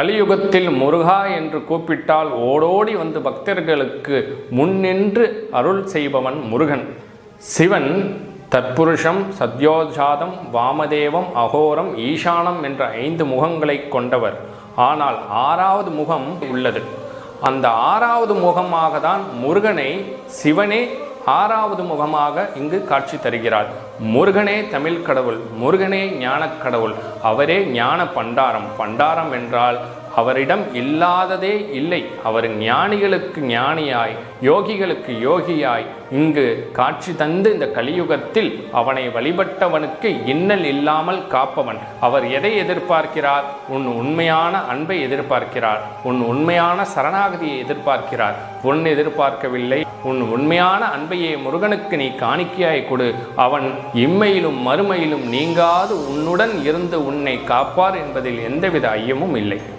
கலியுகத்தில் முருகா என்று கூப்பிட்டால் ஓடோடி வந்து பக்தர்களுக்கு முன்னின்று அருள் செய்பவன் முருகன். சிவன் தற்புருஷம் சத்யோஜாதம் வாமதேவம் அகோரம் ஈசானம் என்ற ஐந்து முகங்களைக் கொண்டவர். ஆனால் ஆறாவது முகம் உள்ளது. அந்த ஆறாவது முகமாக தான் முருகனை சிவனே ஆறாவது முகமாக இங்கு காட்சி தருகிறார். முருகனே தமிழ் கடவுள் முருகனே ஞான கடவுள் அவரே ஞான பண்டாரம். பண்டாரம் என்றால் அவரிடம் இல்லாததே இல்லை. அவர் ஞானிகளுக்கு ஞானியாய் யோகிகளுக்கு யோகியாய் இங்கு காட்சி தந்து இந்த கலியுகத்தில் அவனை வழிபட்டவனுக்கு இன்னல் இல்லாமல் காப்பவன். அவர் எதை எதிர்பார்க்கிறார்? உன் உண்மையான அன்பை எதிர்பார்க்கிறார். உன் உண்மையான சரணாகதியை எதிர்பார்க்கிறார். உன் எதிர்பார்க்கவில்லை. உன் உண்மையான அன்பையே முருகனுக்கு நீ காணிக்கையாய் கொடு. அவன் இம்மையிலும் மறுமையிலும் நீங்காது உன்னுடன் இருந்து உன்னை காப்பார் என்பதில் எந்தவித ஐயமும் இல்லை.